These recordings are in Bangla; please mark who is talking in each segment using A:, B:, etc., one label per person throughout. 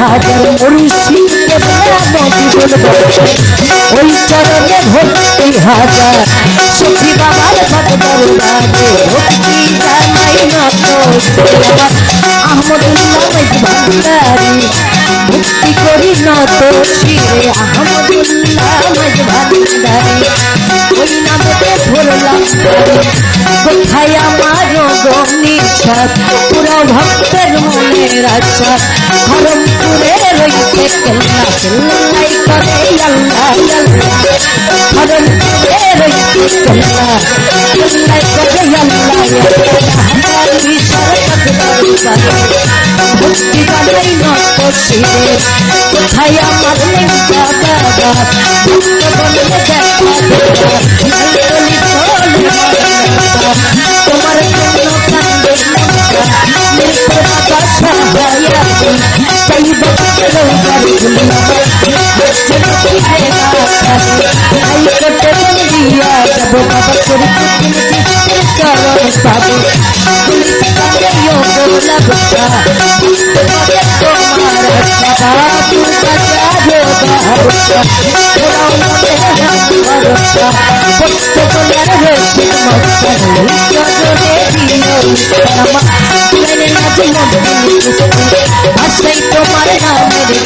A: হাজার মুর্শিদকে মজিদুল বসে ওই চরণে ভক্তি হাজার সখী বাবার ভক্তর লাগে ভক্তি জানাই নত আহমদুল্লাহ ভক্তি করি নত শিরে আহমদুল্লাহ ভক্তের মনের আশা হরমপুরে রয়েছে কেল্লা কেল্লাই করে আল্লাহ হরমপুরে রয়েছে কেল্লা কেল্লাই করে আল্লাহ ভক্তি জানাই নত শিরে কোথায় আমার বাবা ভক্ত বলে দেখা তাই বক্তে রোজার গুলিয়া হচ্ছে কি হেরা আই করতে দিয়া যাব বাবা করি কুকিন চিস্তে চরণ পাবে পুলিশ কানে ইয়ো লাগতা তোমারে তোমার বাবু কাজা রোদা ওরাও মনে ভরসা পড়তে বলার রয়েছে মস্তান চরণে দিও ইসলামা মেনে কিস্তি ভাষাই তোমার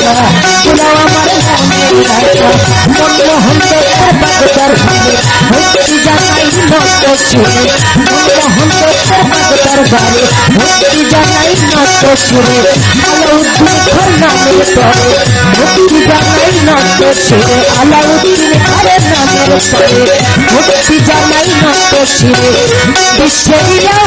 A: পুরাও আমার নামে রাখা মনমোহন তোর ভগতার ভাবে ভক্তি জানাই নত সুরে মনমোহন তোর ভগতার ভাবে ভক্তি জানাই নত সুরে আলাউদ্দিন খান নামের পরে ভক্তি জানাই নত সুরে আলাউদ্দিন খানের নামের পরে ভক্তি জানাই নত সুরে বিশ্বের ইয়া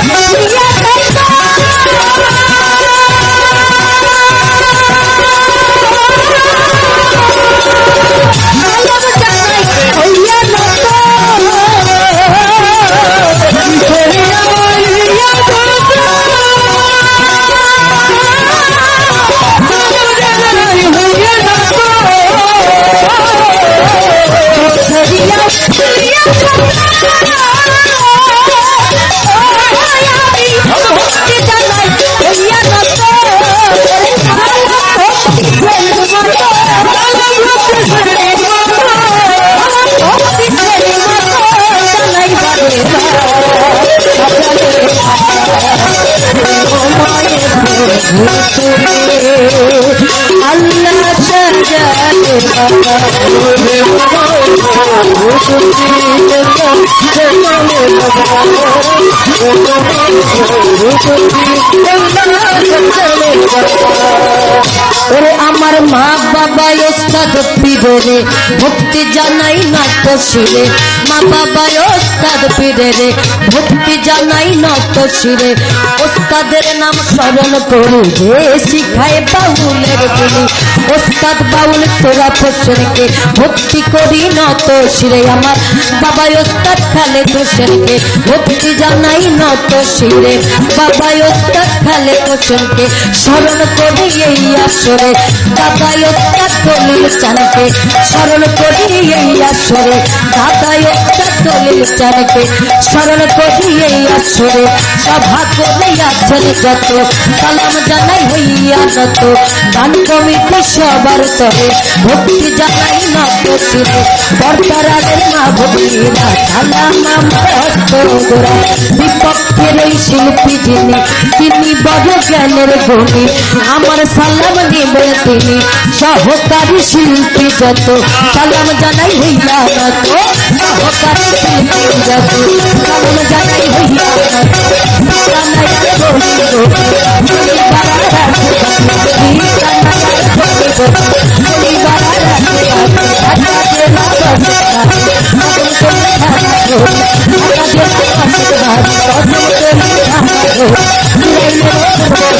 A: ইয়া আল্লাহ ওরে আমার মা বাবা ওস্তাদ পীরে ভক্তি জানাই নত শিরে। মা বাবা ওস্তাদ পীরে ভক্তি জানাই নত শিরে। ওস্তাদের নাম স্মরণ করি, যে শিখায় বাউলের গুলি। ওস্তাদ বাউল তোরা হোসেনকে ভক্তি করি নত শিরে। আমার বাবা ওস্তাদ খালে হোসেনকে ভক্তি জানাই নত শিরে। বাবা ওস্তাদ খালে হোসেনকে স্মরণ করি এই আসরে দাদা ওস্তাদ দলিল চানকে স্মরণ করি এই আসরে দাদা ওস্তাদ দলিল চানকে স্মরণ করি এই আসরে, সভা করে আছেন যত, সালাম জানাই হইয়া নত দান কমিটি সবার তরে, ভক্তি জানাই নত শিরে বর্তারাদের মা ভক্তিরা সালাম আমার হস্ত গোড়া বিপক্ষের ওই শিল্পী যিনি, তিনি বড় জ্ঞানের গুণী। আমার সালাম নেবেন তিনি, সহকারী শিল্পী যত। সালাম জানাই হইয়া নত সহকারী শিল্পী যত।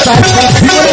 A: বাজে ওরে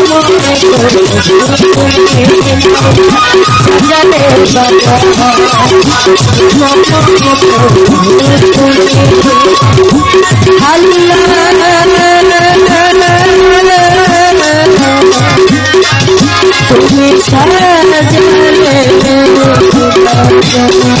A: তুমি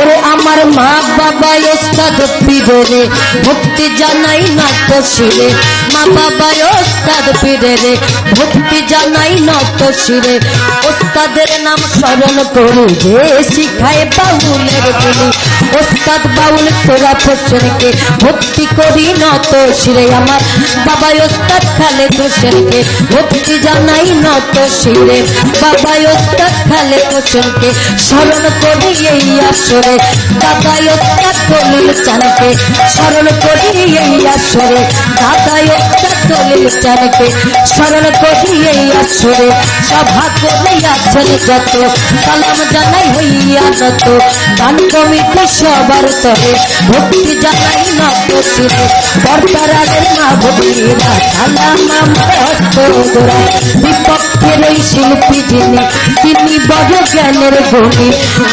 A: ওরে আমার মা বাবা ওস্তাদ পিড়ে ভক্তি জানাই নত শিরে। মা বাবা ওস্তাদ পিড়ে ভক্তি জানাই নত শিরে। ওস্তাদের নাম স্মরণ করি যে শিখায় বাউলের বলি ওস্তাদ বাউল তোরা হোসেনকে ভক্তি করি নত শিরে আমার। বাবা ওস্তাদ খালেদ হোসেনকে ভক্তি জানাই নত শিরে। বাবা ওস্তাদ খালেদ হোসেনকে স্মরণ করি এই আসরে। দাদা ওস্তাদ দলিল চানকে, স্মরণ করি এই আসরে। দাদা ওস্তাদ দলিল চানকে, স্মরণ করি এই আসরে। সভা করে আছেন যত, সালাম জানাই হইয়া নত গান কমিটি সবার তরে ভক্তি জানাই নত শিরে বর্তারালের মা ভগীরা সালাম আমার হস্ত গোড়ায় বিপক্ষের ওই শিল্পী যিনি, তিনি বড় জ্ঞানের গুণী।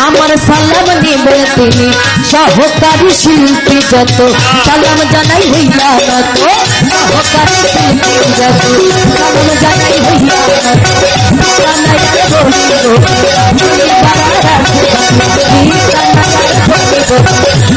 A: আমার সালাম নেবে শিল্পী যত। সালাম জানাই হইয়া নত সহকারী শিল্পী যত। সালাম জানাই নত জানাই Thank you.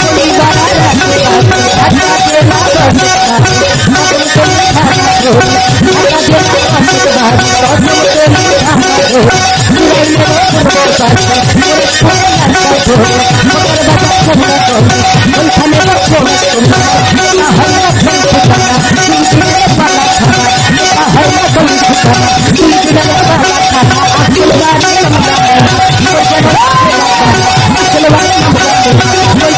A: বাড়ি ওই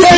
B: Oh,